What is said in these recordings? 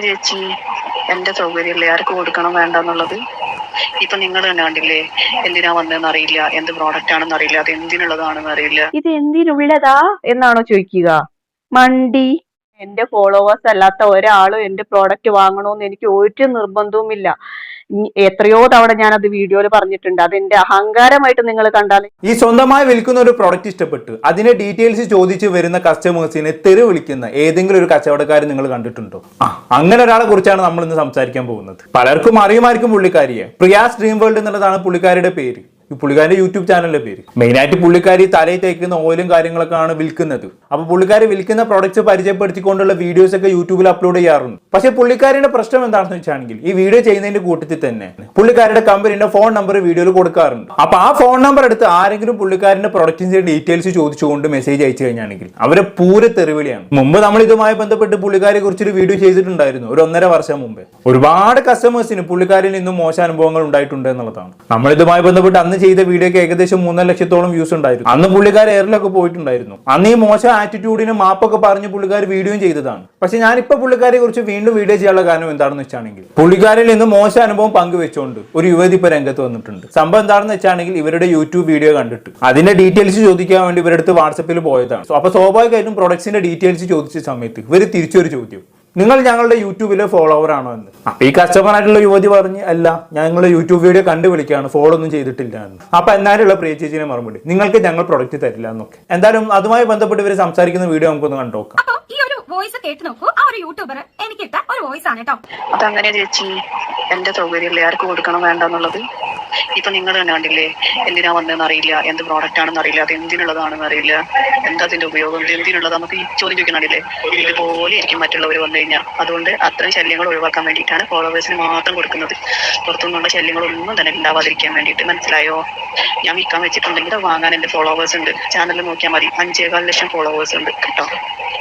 ചേച്ചി. എന്റെ സൗകര്യമല്ലേ? ആർക്ക് കൊടുക്കണം വേണ്ടെന്നുള്ളത്? ഇപ്പൊ നിങ്ങൾ തന്നെ കണ്ടില്ലേ? എന്തിനാ വന്നതെന്ന് അറിയില്ല. എന്ത് പ്രോഡക്റ്റ് ആണെന്ന് അറിയില്ല. അത് എന്തിനുള്ളതാണെന്ന് അറിയില്ല. ഇത് എന്തിനുള്ളതാ? എന്നാണോ ചോദിക്കുക. മണ്ടി എന്റെ ഫോളോവേഴ്സ് അല്ലാത്ത ഒരാളും എന്റെ പ്രോഡക്റ്റ് വാങ്ങണമെന്ന് എനിക്ക് ഒരു നിർബന്ധവുമില്ല എത്രയോ തവണ ഞാൻ അത് വീഡിയോയിൽ പറഞ്ഞിട്ടുണ്ട്. അത് എന്റെ അഹങ്കാരമായിട്ട് നിങ്ങൾ കണ്ടാൽ ഈ സ്വന്തമായി വിൽക്കുന്ന ഒരു പ്രോഡക്റ്റ് ഇഷ്ടപ്പെട്ട്. അതിന്റെ ഡീറ്റെയിൽസ് ചോദിച്ച് വരുന്ന കസ്റ്റമേഴ്സിനെ തെറി വിളിക്കുന്ന ഏതെങ്കിലും ഒരു കച്ചവടക്കാരൻ നിങ്ങൾ കണ്ടിട്ടുണ്ടോ? അങ്ങനെ ഒരാളെ കുറിച്ചാണ് നമ്മൾ ഇന്ന് സംസാരിക്കാൻ പോകുന്നത്. പലർക്കും അറിയുമായിരിക്കും പുള്ളിക്കാരിയെ. പ്രിയാസ് ഡ്രീം വേൾഡ് എന്നുള്ളതാണ് പുള്ളിക്കാരിയുടെ പേര്. പുള്ളിക്കാരന്റെ യൂട്യൂബ് ചാനലിലെ പേര്. മെയിനായിട്ട് പുള്ളിക്കാരി തലയിൽ തേക്കുന്ന ഓയിലും കാര്യങ്ങളൊക്കെയാണ് വിൽക്കുന്നത്. അപ്പോൾ പുള്ളിക്കാരി വിൽക്കുന്ന പ്രൊഡക്ട്സ് പരിചയപ്പെടുത്തിക്കൊണ്ടുള്ള വീഡിയോസ് ഒക്കെ യൂട്യൂബിൽ അപ്ലോഡ് ചെയ്യാറുണ്ട്. പക്ഷേ പുള്ളിക്കാരിയുടെ പ്രശ്നം എന്താണെന്ന് വെച്ചാണെങ്കിൽ ഈ വീഡിയോ ചെയ്യുന്നതിന്റെ കൂട്ടത്തിൽ തന്നെ പുള്ളിക്കാരുടെ കമ്പനിയുടെ ഫോൺ നമ്പർ വീഡിയോയിൽ കൊടുക്കാറുണ്ട്. അപ്പോൾ ആ ഫോൺ നമ്പർ എടുത്ത് ആരെങ്കിലും പുള്ളിക്കാരന്റെ പ്രൊഡക്റ്റിന്റെ ഡീറ്റെയിൽസ് ചോദിച്ചുകൊണ്ട് മെസ്സേജ് അയച്ചു കഴിഞ്ഞാണെങ്കിൽ അവരെ പൂര തെറിവിളിയാണ്. മുമ്പ് നമ്മൾ ഇതുമായി ബന്ധപ്പെട്ട് പുള്ളിക്കാരെ കുറിച്ചൊരു വീഡിയോ ചെയ്തിട്ടുണ്ടായിരുന്നു ഒരു ഒന്നര വർഷം മുമ്പേ. ഒരുപാട് കസ്റ്റമേഴ്സിന് പുള്ളിക്കാരിൽ നിന്നും മോശം അനുഭവങ്ങൾ ഉണ്ടായിട്ടുണ്ട് എന്നുള്ളതാണ്. നമ്മളിതുമായി ബന്ധപ്പെട്ട് അന്ന് ചെയ്ത വീഡിയോക്ക് ഏകദേശം മൂന്നര ലക്ഷത്തോളം വ്യൂസ് ഉണ്ടായിരുന്നു. അന്ന് പുള്ളിക്കാർ എയറിലൊക്കെ പോയിട്ടുണ്ടായിരുന്നു. അന്ന് ഈ മോശം ആറ്റിറ്റ്യൂഡിന് മാപ്പൊക്കെ പറഞ്ഞ് പുള്ളിക്കാർ വീഡിയോയും ചെയ്തതാണ്. പക്ഷെ ഞാനിപ്പോ പുള്ളിക്കാരെ കുറിച്ച് വീണ്ടും വീഡിയോ ചെയ്യാനുള്ള കാരണം എന്താണെന്ന് വെച്ചാണെങ്കിൽ പുള്ളിക്കാരിൽ നിന്ന് മോശം അനുഭവം പങ്കുവെച്ചുകൊണ്ട് ഒരു യുവതി ഇപ്പൊ രംഗത്ത് വന്നിട്ടുണ്ട്. സംഭവം എന്താണെന്ന് വെച്ചാണെങ്കിൽ ഇവരുടെ യൂട്യൂബ് വീഡിയോ കണ്ടിട്ട്. അതിന്റെ ഡീറ്റെയിൽസ് ചോദിക്കാൻ വേണ്ടി ഇവരുടെ അടുത്ത് വാട്സപ്പിൽ പോയതാണ്. അപ്പൊ സ്വാഭാവികമായിട്ടും പ്രൊഡക്ട്സിന്റെ ഡീറ്റെയിൽസ് ചോദിച്ച സമയത്ത് ഇവർ തിരിച്ചൊരു ചോദ്യം. നിങ്ങൾ ഞങ്ങളുടെ യൂട്യൂബിലെ ഫോളോവർ ആണോ എന്ന്. അപ്പൊ ഈ കസ്റ്റമർ ആയിട്ടുള്ള യുവതി പറഞ്ഞ് അല്ല ഞങ്ങൾ യൂട്യൂബ് വീഡിയോ കണ്ടു വിളിക്കുകയാണ് ഫോളോ ഒന്നും ചെയ്തിട്ടില്ല എന്ന്. അപ്പൊ എന്നാലുള്ള പ്രിയ ചേച്ചിനെ മറുപടി നിങ്ങൾക്ക് ഞങ്ങൾ പ്രൊഡക്റ്റ് തരില്ല എന്നൊക്കെ. എന്തായാലും അതുമായി ബന്ധപ്പെട്ട് ഇവർ സംസാരിക്കുന്ന വീഡിയോ നമുക്കൊന്ന് കണ്ടു നോക്കാം. ഈ ഒരു വോയിസ് കേട്ട് നോക്കൂ. ആ ഒരു യൂട്യൂബർ എനിക്കിട്ട ഒരു വോയിസ് ആണ് കേട്ടോ. അതങ്ങനെ ചേച്ചി? എന്റെ സൗകര്യം ആർക്ക് കൊടുക്കണം വേണ്ടെന്നുള്ളത്? ഇപ്പൊ നിങ്ങൾ തന്നെ കണ്ടില്ലേ? എന്തിനാ വന്നതെന്ന് അറിയില്ല. എന്ത് പ്രോഡക്റ്റ് ആണെന്ന് അറിയില്ല. അത് എന്തിനുള്ളതാണെന്ന് അറിയില്ല. എന്താ അതിന്റെ ഉപയോഗം? ഇത് എന്തിനുള്ളത്? നമുക്ക് ഈ ചോദ്യം ചോദിക്കണില്ലേ ഇതുപോലെ ആയിരിക്കും മറ്റുള്ളവർ വന്നു കഴിഞ്ഞാൽ അതുകൊണ്ട് അത്തരം ശല്യങ്ങൾ ഒഴിവാക്കാൻ വേണ്ടിയിട്ടാണ് ഫോളോവേഴ്സിന് മാത്രം കൊടുക്കുന്നത്. പുറത്തുനിന്നുള്ള ശല്യങ്ങളൊന്നും തന്നെ ഉണ്ടാവാതിരിക്കാൻ വേണ്ടിയിട്ട്. മനസ്സിലായോ? ഞാൻ വിൽക്കാൻ വെച്ചിട്ടുണ്ടെങ്കിൽ വാങ്ങാൻ എന്റെ ഫോളോവേഴ്സ് ഉണ്ട്. ചാനൽ നോക്കിയാൽ മതി. അഞ്ചേകാൽ ലക്ഷം ഫോളോവേഴ്സ് ഉണ്ട് കേട്ടോ.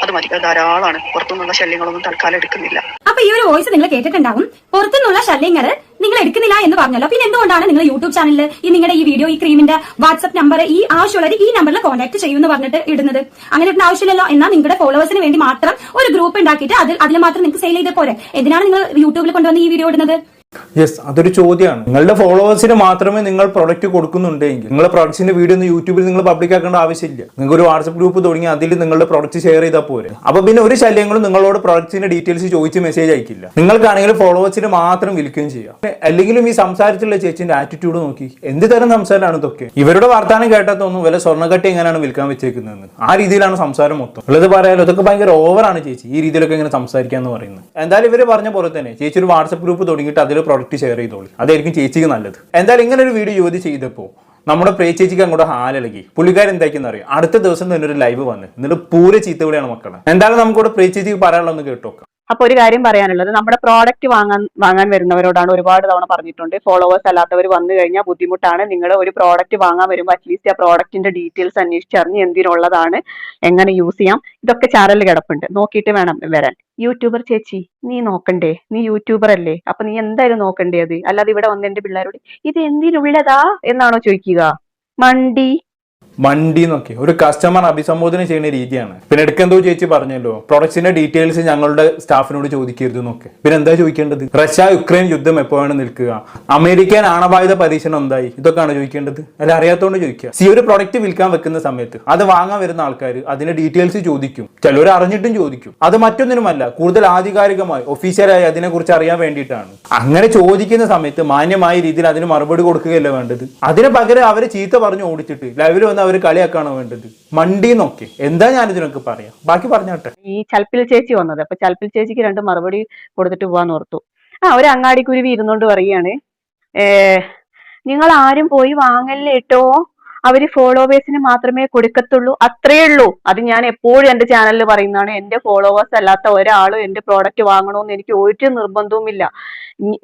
അത് മതി. അത് ധാരാളമാണ്. പുറത്തുനിന്നുള്ള ശല്യങ്ങളൊന്നും തൽക്കാലം എടുക്കുന്നില്ല. അപ്പൊ ഈ ഒരു വോയിസ് നിങ്ങൾ കേട്ടിട്ടുണ്ടാവും. പുറത്തുനിന്നുള്ള ശല്യങ്ങൾ നിങ്ങൾ എടുക്കുന്നില്ല എന്ന് പറഞ്ഞല്ലോ. പിന്നെ എന്തുകൊണ്ടാണ് നിങ്ങൾ യൂട്യൂബ് ചാനലിൽ ഈ നിങ്ങളുടെ ഈ വീഡിയോ ഈ ക്രീമിന്റെ വാട്സ്ആപ്പ് നമ്പർ ഈ ആവശ്യമുള്ളവർ ഈ നമ്പറിൽ കോൺടാക്ട് ചെയ്യുമെന്ന് പറഞ്ഞിട്ട് ഇടുന്നത്? അങ്ങനെ ഇടുന്ന ആവശ്യമില്ലല്ലോ. എന്നാൽ നിങ്ങളുടെ ഫോളോവേഴ്സിന് വേണ്ടി മാത്രം ഒരു ഗ്രൂപ്പ് ഉണ്ടാക്കിയിട്ട് അതിൽ അതിൽ മാത്രം നിങ്ങൾക്ക് സെയിൽ ചെയ്ത് പോരെ. എന്തിനാണ് നിങ്ങൾ യൂട്യൂബിൽ കൊണ്ടുവന്ന് ഈ വീഡിയോ ഇടുന്നത്? യെസ് അതൊരു ചോദ്യമാണ്. നിങ്ങളുടെ ഫോളോവേഴ്സിന് മാത്രമേ നിങ്ങൾ പ്രൊഡക്റ്റ് കൊടുക്കുന്നുണ്ടെങ്കിൽ നിങ്ങളുടെ പ്രൊഡക്ട്സിന്റെ വീഡിയോ ഒന്ന് യൂട്യൂബിൽ നിങ്ങൾ പബ്ലിക് ആക്കേണ്ട ആവശ്യമില്ല. നിങ്ങൾക്ക് ഒരു വാട്സ്ആപ്പ് ഗ്രൂപ്പ് തുടങ്ങി അതിൽ നിങ്ങളുടെ പ്രൊഡക്റ്റ് ഷെയർ ചെയ്താൽ പോരെ. അപ്പൊ പിന്നെ ഒരു ശല്യങ്ങളും നിങ്ങളോട് പ്രൊഡക്ട്സിന്റെ ഡീറ്റെയിൽസ് ചോദിച്ച് മെസ്സേജ് അയക്കില്ല. നിങ്ങൾക്കാണെങ്കിൽ ഫോളോവേഴ്സിന് മാത്രം വിൽക്കുകയും ചെയ്യാം. അല്ലെങ്കിലും ഈ സംസാരത്തിലുള്ള ചേച്ചിന്റെ ആറ്റിറ്റ്യൂഡ് നോക്കി എന്ത് തരം സംസാരമാണ് ഇതൊക്കെ? ഇവരുടെ വർത്താനം കേട്ടാൽ തോന്നും വില സ്വർണക്കട്ടി എങ്ങനെയാണ് വിൽക്കാൻ വെച്ചേക്കുന്നതെന്ന്. ആ രീതിയിലാണ് സംസാരം മൊത്തം. ഉള്ളത് പറയാലോ ഇതൊക്കെ ഭയങ്കര ഓവറാണ് ചേച്ചി. ഈ രീതിയിലൊക്കെ ഇങ്ങനെ സംസാരിക്കാന്ന് പറയുന്നത്. എന്തായാലും ഇവർ പറഞ്ഞ പോലെ തന്നെ ചേച്ചി ഒരു വാട്സ്ആപ്പ് ഗ്രൂപ്പ് തുടങ്ങിയിട്ട് അതിൽ പ്രൊഡക്റ്റ് ഷെയർ ചെയ്തോളി. അതായിരിക്കും ചേച്ചിക്ക് നല്ലത്. എന്തായാലും ഇങ്ങനെ ഒരു വീഡിയോ യുവതി ചെയ്തപ്പോൾ നമ്മുടെ പ്രേച്ചേച്ചിക്ക് അങ്ങോട്ട് ഹാലിളകി. പുള്ളിക്കാരൻ എന്തായിരിക്കും അറിയാം? അടുത്ത ദിവസം തന്നെ ഒരു ലൈവ് വന്ന്. എന്നിട്ട് പൂര ചീത്തവിളിയാണ് മക്കളെ. എന്തായാലും നമുക്കിവിടെ പ്രേച്ചേച്ചിക്ക് പറയാനുള്ളതെന്ന് കേട്ടോക്കാം അപ്പൊ ഒരു കാര്യം പറയാനുള്ളത് നമ്മുടെ പ്രോഡക്റ്റ് വാങ്ങാൻ വാങ്ങാൻ വരുന്നവരോടാണ് ഒരുപാട് തവണ പറഞ്ഞിട്ടുണ്ട്. ഫോളോവേഴ്സ് അല്ലാത്തവർ വന്നു കഴിഞ്ഞാൽ ബുദ്ധിമുട്ടാണ്. നിങ്ങൾ ഒരു പ്രോഡക്റ്റ് വാങ്ങാൻ വരുമ്പോൾ അറ്റ്ലീസ്റ്റ് ആ പ്രോഡക്റ്റിന്റെ ഡീറ്റെയിൽസ് അന്വേഷിച്ചറിഞ്ഞ് എന്തിനുള്ളതാണ് എങ്ങനെ യൂസ് ചെയ്യാം. ഇതൊക്കെ ചാനലിൽ കിടപ്പുണ്ട്. നോക്കിയിട്ട് വേണം വരാൻ. യൂട്യൂബർ ചേച്ചി നീ നോക്കണ്ടേ? നീ യൂട്യൂബർ അല്ലേ? അപ്പൊ നീ എന്തായാലും നോക്കണ്ടേ അത്? അല്ലാതെ ഇവിടെ വന്ന എന്റെ പിള്ളേരോട് ഇത് എന്തിനുള്ളതാ? എന്നാണോ ചോദിക്കുക. മണ്ടി. മണ്ടി എന്നൊക്കെ ഒരു കസ്റ്റമർ അഭിസംബോധന ചെയ്യുന്ന രീതിയാണ്. പിന്നെ എടുക്കെന്തോ ചേച്ചി പറഞ്ഞല്ലോ പ്രൊഡക്ട്സിന്റെ ഡീറ്റെയിൽസ് ഞങ്ങളുടെ സ്റ്റാഫിനോട് ചോദിക്കരുത് എന്നൊക്കെ പിന്നെ എന്താ ചോദിക്കേണ്ടത്? റഷ്യ യുക്രൈൻ യുദ്ധം എപ്പോഴാണ് നിൽക്കുക? അമേരിക്കൻ ആണവായുധ പരീക്ഷണം എന്തായി? ഇതൊക്കെയാണ് ചോദിക്കേണ്ടത്. അല്ല അറിയാത്തോണ്ട് ചോദിക്കുക. സി ഒരു പ്രൊഡക്റ്റ് വിൽക്കാൻ വെക്കുന്ന സമയത്ത് അത് വാങ്ങാൻ വരുന്ന ആൾക്കാർ അതിന്റെ ഡീറ്റെയിൽസ് ചോദിക്കും. ചിലർ അറിഞ്ഞിട്ടും ചോദിക്കും. അത് മറ്റൊന്നിനുമല്ല കൂടുതൽ ആധികാരികമായി ഒഫീഷ്യലായി അതിനെക്കുറിച്ച് അറിയാൻ വേണ്ടിയിട്ടാണ്. അങ്ങനെ ചോദിക്കുന്ന സമയത്ത് മാന്യമായ രീതിയിൽ അതിന് മറുപടി കൊടുക്കുകയല്ല വേണ്ടത്. അതിന് പകരം അവരെ ചീത്ത പറഞ്ഞു ഓടിച്ചിട്ട് ലൈവിൽ വന്ന് അവർ കളിയാക്കാണോ വേണ്ടത്? മണ്ടി നോക്കി എന്താ ഞാൻ ഇതിനൊക്കെ പറയാം? ബാക്കി പറഞ്ഞോട്ടെ. ഈ ചൽപ്പിൽ ചേച്ചി വന്നത്. അപ്പൊ ചൽപ്പിൽ ചേച്ചിക്ക് രണ്ട് മറുപടി കൊടുത്തിട്ട് പോവാന്ന് ഓർത്തു. ആ ഒരു അങ്ങാടിക്കുരുവി ഇരുന്നോണ്ട് പറയാണ് ഏ നിങ്ങൾ ആരും പോയി വാങ്ങല്ലേ കേട്ടോ അവർ ഫോളോവേഴ്സിന് മാത്രമേ കൊടുക്കത്തുള്ളൂ. അത്രേ ഉള്ളൂ. അത് ഞാൻ എപ്പോഴും എന്റെ ചാനലിൽ പറയുന്നതാണ്. എന്റെ ഫോളോവേഴ്സ് അല്ലാത്ത ഒരാളും എന്റെ പ്രോഡക്റ്റ് വാങ്ങണമെന്ന് എനിക്ക് ഒരു നിർബന്ധവുമില്ല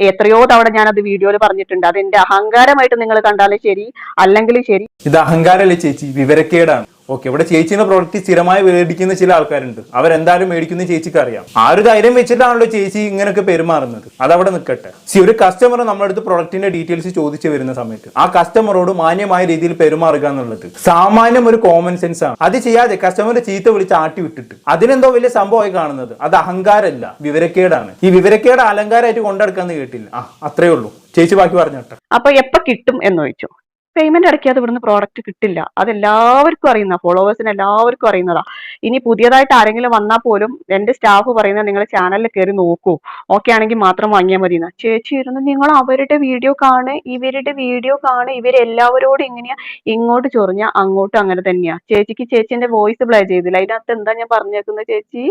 എത്രയോ തവണ ഞാൻ അത് വീഡിയോയിൽ പറഞ്ഞിട്ടുണ്ട്. അത് എന്റെ അഹങ്കാരമായിട്ട് നിങ്ങൾ കണ്ടാലും ശരി അല്ലെങ്കിൽ ശരി. ഇത് അഹങ്കാരമല്ലേ ചേച്ചി? വിവരക്കേടാണ്. ഓക്കെ ഇവിടെ ചേച്ചിയുടെ പ്രോഡക്റ്റ് സ്ഥിരമായി മേടിക്കുന്ന ചില ആൾക്കാരുണ്ട്. അവരെന്തായാലും മേടിക്കുന്ന ചേച്ചിക്ക് അറിയാം. ആ ഒരു ധൈര്യം വെച്ചിട്ടാണല്ലോ ചേച്ചി ഇങ്ങനെയൊക്കെ പെരുമാറുന്നത്. അതവിടെ നിൽക്കട്ടെ. സി ഒരു കസ്റ്റമർ നമ്മുടെ അടുത്ത് പ്രൊഡക്റ്റിന്റെ ഡീറ്റെയിൽസ് ചോദിച്ചു വരുന്ന സമയത്ത് ആ കസ്റ്റമറോട് മാന്യമായ രീതിയിൽ പെരുമാറുക എന്നുള്ളത് സാമാന്യം ഒരു കോമൺ സെൻസ് ആണ്. അത് ചെയ്യാതെ കസ്റ്റമറെ ചീത്ത വിളിച്ച് ആട്ടി വിട്ടിട്ട് അതിനെന്തോ വലിയ സംഭവമായി കാണുന്നത്. അത് അഹങ്കാരമല്ല വിവരക്കേടാണ്. ഈ വിവരക്കേട് അലങ്കാരമായിട്ട് കൊണ്ടെടുക്കാന്ന് കേട്ടില്ല. ആ അത്രേ ഉള്ളൂ. ചേച്ചി ബാക്കി പറഞ്ഞോട്ടെ. അപ്പൊ എപ്പോ കിട്ടും എന്ന് ചോദിച്ചു പേയ്മെന്റ് അടയ്ക്കാതെ ഇവിടുന്ന് പ്രോഡക്റ്റ് കിട്ടില്ല. അതെല്ലാവർക്കും അറിയുന്ന ഫോളോവേഴ്സിന് എല്ലാവർക്കും അറിയുന്നതാ. ഇനി പുതിയതായിട്ട് ആരെങ്കിലും വന്നാൽ പോലും എന്റെ സ്റ്റാഫ് പറയുന്നത് നിങ്ങൾ ചാനലിൽ കയറി നോക്കൂ. ഓക്കെ ആണെങ്കിൽ മാത്രം വാങ്ങിയാൽ മതി എന്ന് ചേച്ചി ഇരുന്ന് നിങ്ങൾ അവരുടെ വീഡിയോ കാണ് ഇവരുടെ വീഡിയോ കാണ് ഇവരെല്ലാവരോടും എങ്ങനെയാ ഇങ്ങോട്ട് ചൊറിഞ്ഞ അങ്ങോട്ടും അങ്ങനെ തന്നെയാ. ചേച്ചിക്ക് ചേച്ചിന്റെ വോയിസ് പ്ലേ ചെയ്തില്ല. അതിനകത്ത് എന്താ ഞാൻ പറഞ്ഞേക്കുന്നത് ചേച്ചി?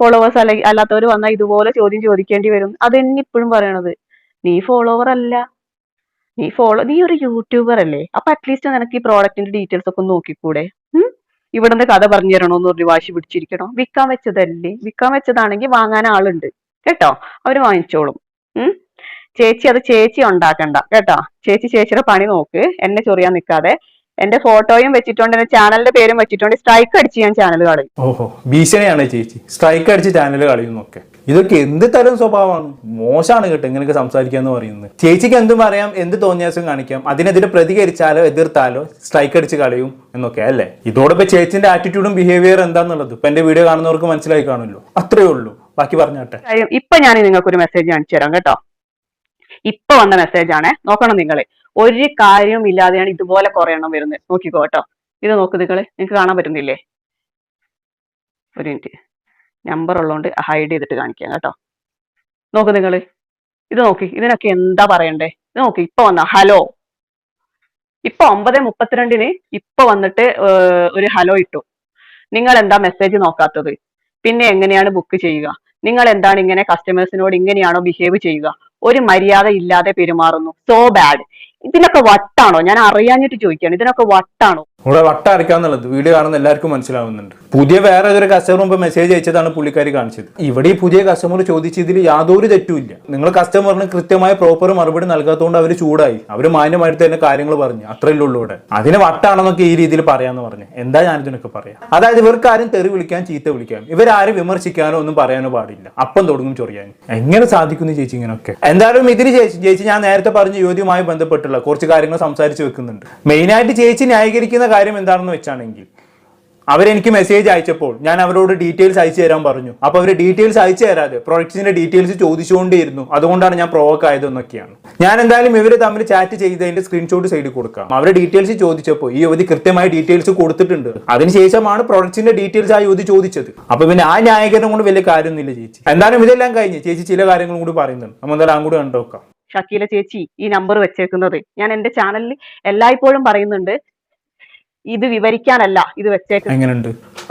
ഫോളോവേഴ്സ് അല്ല അല്ലാത്തവർ വന്നാൽ ഇതുപോലെ ചോദ്യം ചോദിക്കേണ്ടി വരും. അത് ഇപ്പോഴും പറയണത്. നീ ഫോളോവർ അല്ല. നീ ഫോളോ നീ ഒരു യൂട്യൂബർ അല്ലേ? അപ്പൊ അറ്റ്ലീസ്റ്റ് നിനക്ക് ഈ പ്രോഡക്റ്റിന്റെ ഡീറ്റെയിൽസ് ഒക്കെ നോക്കിക്കൂടെ? ഇവിടെ ഇവിടുന്ന് കഥ പറഞ്ഞു തരണോന്ന് പറഞ്ഞു വാശി പിടിച്ചിരിക്കണോ? വിൽക്കാൻ വെച്ചതല്ലേ? വിൽക്കാൻ വെച്ചതാണെങ്കിൽ വാങ്ങാൻ ആളുണ്ട്. കേട്ടോ? അവർ വാങ്ങിച്ചോളും. ചേച്ചി അത് ചേച്ചി ഉണ്ടാക്കണ്ട. കേട്ടോ? ചേച്ചി ചേച്ചിയുടെ പണി നോക്ക്. എന്നെ ചൊറിയാൻ നിൽക്കാതെ. എന്റെ ഫോട്ടോയും വെച്ചിട്ടുണ്ട് എന്റെ ചാനലിന്റെ പേരും വെച്ചിട്ടുണ്ട്. സ്ട്രൈക്ക് അടിച്ച് ഞാൻ ചാനൽ കളയും. ഓഹോ. ഭീഷണിയാണ് ചേച്ചി. സ്ട്രൈക്ക് അടിച്ച് ചാനൽ കളയുന്നൊക്കെ ഇതൊക്കെ എന്ത് തരം സ്വഭാവമാണ്? മോശമാണ് കേട്ടോ ഇങ്ങനെയൊക്കെ സംസാരിക്കുക എന്ന് പറയുന്നത്. ചേച്ചിക്ക് എന്തും പറയാം എന്ത് തോന്നിയാസം കാണിക്കാം. അതിനെതിരെ പ്രതികരിച്ചാലോ എതിർത്താലോ സ്ട്രൈക്ക് അടിച്ച് കളയും എന്നൊക്കെ അല്ലേ? ഇതോടൊപ്പം ചേച്ചിന്റെ ആറ്റിറ്റ്യൂഡും ബിഹേവിയർ എന്താന്നുള്ളത് ഇപ്പൊ എന്റെ വീഡിയോ കാണുന്നവർക്ക് മനസ്സിലായി കാണുമല്ലോ. അത്രേ ഉള്ളൂ. ബാക്കി പറഞ്ഞാട്ടെ. ഇപ്പൊ ഞാൻ നിങ്ങൾക്ക് ഒരു മെസ്സേജ് കാണിച്ചു തരാം കേട്ടോ. ഇപ്പൊ വന്ന മെസ്സേജ് ആണ്. നോക്കണം നിങ്ങളെ. ഒരു കാര്യവും ഇല്ലാതെയാണ് ഇതുപോലെ കുറെ എണ്ണം വരുന്നത്. നോക്കിക്കോ കേട്ടോ. ഇത് നോക്ക് നിങ്ങൾ. നിങ്ങൾക്ക് കാണാൻ പറ്റുന്നില്ലേ? ഒരു മിനിറ്റ് നമ്പർ ഉള്ളതുകൊണ്ട് ഹൈഡ് ചെയ്തിട്ട് കാണിക്കാം കേട്ടോ. നോക്ക് നിങ്ങൾ ഇത് നോക്കി ഇതിനൊക്കെ എന്താ പറയണ്ടേ? ഇത് നോക്കി ഇപ്പൊ വന്ന ഹലോ ഇപ്പൊ ഒമ്പത് മുപ്പത്തിരണ്ടിന് ഇപ്പൊ വന്നിട്ട് ഒരു ഹലോ ഇട്ടു. നിങ്ങൾ എന്താ മെസ്സേജ് നോക്കാത്തത്? പിന്നെ എങ്ങനെയാണ് ബുക്ക് ചെയ്യുക? നിങ്ങൾ എന്താണ് ഇങ്ങനെ കസ്റ്റമേഴ്സിനോട് ഇങ്ങനെയാണോ ബിഹേവ് ചെയ്യുക? ഒരു മര്യാദ ഇല്ലാതെ പെരുമാറുന്നു. സോ ബാഡ് ഇതിനൊക്കെ വട്ടാണോ? ഞാൻ അറിയാഞ്ഞിട്ട് ചോദിക്കുകയാണ്. ഇതിനൊക്കെ വട്ടാണോ? ഇവിടെ അരക്കാന്നുള്ളത് വീഡിയോ കാണുന്ന എല്ലാവർക്കും മനസ്സിലാവുന്നുണ്ട്. പുതിയ വേറെ ഒരു കസ്റ്റമർ മുമ്പ് മെസ്സേജ് അയച്ചതാണ് പുള്ളിക്കാരി കാണിച്ചത്. ഇവിടെ ഈ പുതിയ കസ്റ്റമർ ചോദിച്ചതിൽ യാതൊരു തെറ്റുമില്ല. നിങ്ങൾ കസ്റ്റമറിന് കൃത്യമായ പ്രോപ്പർ മറുപടി നൽകാത്തതുകൊണ്ട് അവർ ചൂടായി. അവർ മാന്യമായിട്ട് തന്നെ കാര്യങ്ങൾ പറഞ്ഞു. അത്രയല്ലേ ഉള്ളൂ ഇവിടെ. അതിന് വട്ടാണെന്നൊക്കെ ഈ രീതിയിൽ പറയാന്ന് പറഞ്ഞു. എന്താ ഞാൻ ഇതിനൊക്കെ പറയാം? അതായത് ഇവർക്ക് ആരും തെറി വിളിക്കാൻ ചീത്ത വിളിക്കാം ഇവരാരും വിമർശിക്കാനോ ഒന്നും പറയാനോ പാടില്ല. അപ്പം തുടങ്ങും ചൊറിയാൻ എങ്ങനെ സാധിക്കുന്നു ചേച്ചി ഇങ്ങനെയൊക്കെ എന്തായാലും ഇതിന് ചേച്ചി ചേച്ചി ഞാൻ നേരത്തെ പറഞ്ഞ യുവതിയുമായി ബന്ധപ്പെട്ടുള്ള കുറച്ച് കാര്യങ്ങൾ സംസാരിച്ച് വെക്കുന്നുണ്ട്. മെയിനായിട്ട് ചേച്ചി ന്യായീകരിക്കുന്ന കാര്യം എന്താണെന്ന് വെച്ചാണെങ്കിൽ അവരെനിക്ക് മെസ്സേജ് അയച്ചപ്പോൾ ഞാൻ അവരോട് ഡീറ്റെയിൽസ് അയച്ചു തരാൻ പറഞ്ഞു. അപ്പോൾ അവർ ഡീറ്റെയിൽസ് അയച്ചു തരാതെ പ്രൊഡക്ട്സിന്റെ ഡീറ്റെയിൽസ് ചോദിച്ചുകൊണ്ടേയിരുന്നു അതുകൊണ്ടാണ് ഞാൻ പ്രൊവോക്ക് ആയതെന്നൊക്കെയാണ് ഞാൻ എന്തായാലും ഇവർ തമ്മിൽ ചാറ്റ് ചെയ്തതിന്റെ സ്ക്രീൻഷോട്ട് സൈഡിൽ കൊടുക്കാം. അവരുടെ ഡീറ്റെയിൽസ് ചോദിച്ചപ്പോൾ ഈ യുവതി കൃത്യമായ ഡീറ്റെയിൽസ് കൊടുത്തിട്ടുണ്ട്. അതിനുശേഷമാണ് പ്രൊഡക്ട്സിന്റെ ഡീറ്റെയിൽസ് ആ യുവതി ചോദിച്ചത്. അപ്പോൾ പിന്നെ ആ ന്യായീകരണം കൊണ്ട് വലിയ കാര്യമൊന്നുമില്ല ചേച്ചി. എന്തായാലും ഇതെല്ലാം കഴിഞ്ഞ് ചേച്ചി ചില കാര്യങ്ങളും കൂടി പറയുന്നുണ്ട്. നമ്മൾ എന്തായാലും അങ്ങോട്ട് കണ്ടോക്കാം ഷക്കീല ചേച്ചി ഈ നമ്പർ വെച്ചേക്കുന്നത് ഞാൻ എന്റെ ചാനലിൽ എല്ലായ്പ്പോഴും പറയുന്നുണ്ട്. ഇത് വിവരിക്കാനല്ല ഇത് വെച്ചേക്കുന്നത്.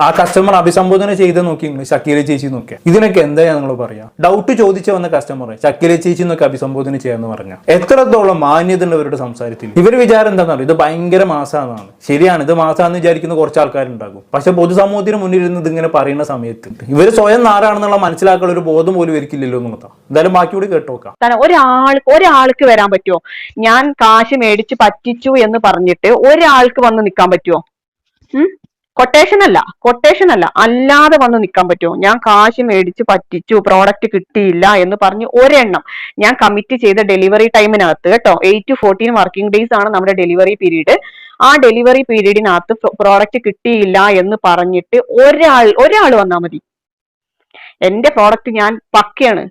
ആ കസ്റ്റമർ അഭിസംബോധന ചെയ്ത് നോക്കി ഷക്കീല ചേച്ചി നോക്കിയ. ഇതിനൊക്കെ എന്താ നിങ്ങൾ പറയാ? ഡൗട്ട് ചോദിച്ചു വന്ന കസ്റ്റമർ ഷക്കീല ചേച്ചി എന്നൊക്കെ അഭിസംബോധന ചെയ്യാന്ന് പറഞ്ഞ. എത്രത്തോളം മാന്യത ഉള്ളവരുടെ സംസാരത്തിൽ ഇവർ വിചാരം എന്താണെന്ന് ഇത് ഭയങ്കര മാസാന്നാണ്. ശരിയാണ് ഇത് മാസാന്ന് വിചാരിക്കുന്ന കുറച്ച് ആൾക്കാരുണ്ടാകും. പക്ഷെ പൊതുസമൂഹത്തിന് മുന്നിൽ ഇരുന്ന് ഇതിങ്ങനെ പറയുന്ന സമയത്ത് ഇവർ സ്വയം നാരാണെന്നുള്ള മനസ്സിലാക്കാനുള്ള ഒരു ബോധം പോലും ഇവർക്കില്ലല്ലോ എന്നുള്ളതാണ്. എന്തായാലും ബാക്കി കൂടി കേട്ടോക്കാം ഒരാൾ ഒരാൾക്ക് വരാൻ പറ്റുമോ ഞാൻ കാശ് മേടിച്ച് പറ്റിച്ചു എന്ന് പറഞ്ഞിട്ട് ഒരാൾക്ക് വന്ന് നിൽക്കാൻ പറ്റുമോ കൊട്ടേഷൻ അല്ല കൊട്ടേഷൻ അല്ല. അല്ലാതെ വന്ന് നിൽക്കാൻ പറ്റുമോ? ഞാൻ കാശ് മേടിച്ച് പറ്റിച്ചു പ്രോഡക്റ്റ് കിട്ടിയില്ല എന്ന് പറഞ്ഞ് ഒരെണ്ണം ഞാൻ കമ്മിറ്റ് ചെയ്ത ഡെലിവറി ടൈമിനകത്ത് കേട്ടോ eight to fourteen working days ആണ് നമ്മുടെ ഡെലിവറി പീരീഡ് ആ ഡെലിവറി പീരീഡിനകത്ത് പ്രോഡക്റ്റ് കിട്ടിയില്ല എന്ന് പറഞ്ഞിട്ട് ഒരാൾ ഒരാൾ വന്നാൽ മതി. എന്റെ പ്രോഡക്റ്റ് ഞാൻ പക്കയാണ്.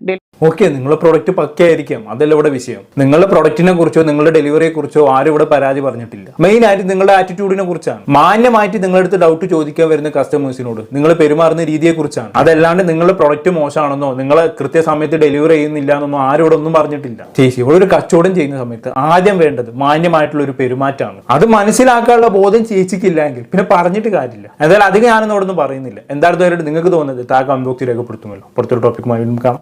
ഓക്കെ നിങ്ങളുടെ പ്രോഡക്റ്റ് പക്കയായിരിക്കാം. അതല്ല ഇവിടെ വിഷയം. നിങ്ങളുടെ പ്രോഡക്റ്റിനെ കുറിച്ചോ നിങ്ങളുടെ ഡെലിവറിയെ കുറിച്ചോ ആരും ഇവിടെ പരാതി പറഞ്ഞിട്ടില്ല. മെയിൻ ആയിട്ട് നിങ്ങളുടെ ആറ്റിറ്റ്യൂഡിനെ കുറിച്ചാണ്. മാന്യമായിട്ട് നിങ്ങളുടെ അടുത്ത് ഡൗട്ട് ചോദിക്കാൻ വരുന്ന കസ്റ്റമേഴ്സിനോട് നിങ്ങൾ പെരുമാറുന്ന രീതിയെ കുറിച്ചാണ്. അതല്ലാണ്ട് നിങ്ങളുടെ പ്രോഡക്റ്റ് മോശമാണെന്നോ നിങ്ങൾ കൃത്യസമയത്ത് ഡെലിവറി ചെയ്യുന്നില്ല എന്നൊന്നും ആരും ഇവിടെ ഒന്നും പറഞ്ഞിട്ടില്ല. ചേച്ചി ഇവിടെ ഒരു കച്ചവടം ചെയ്യുന്ന സമയത്ത് ആദ്യം വേണ്ടത് മാന്യമായിട്ടുള്ള ഒരു പെരുമാറ്റമാണ്. അത് മനസ്സിലാക്കാനുള്ള ബോധം ചേച്ചിക്കില്ലെങ്കിൽ പിന്നെ പറഞ്ഞിട്ട് കാര്യമില്ല. എന്തായാലും അധികം ഞാനൊന്നും ഇവിടെ ഒന്നും പറയുന്നില്ല എന്തായാലും നിങ്ങൾക്ക് തോന്നുന്നത് താ കമന്റ് ബോക്സിൽ രേഖപ്പെടുത്തുമല്ലോ പുറത്തൊരു ടോപ്പിക്കുമായി വീണ്ടും കാണാം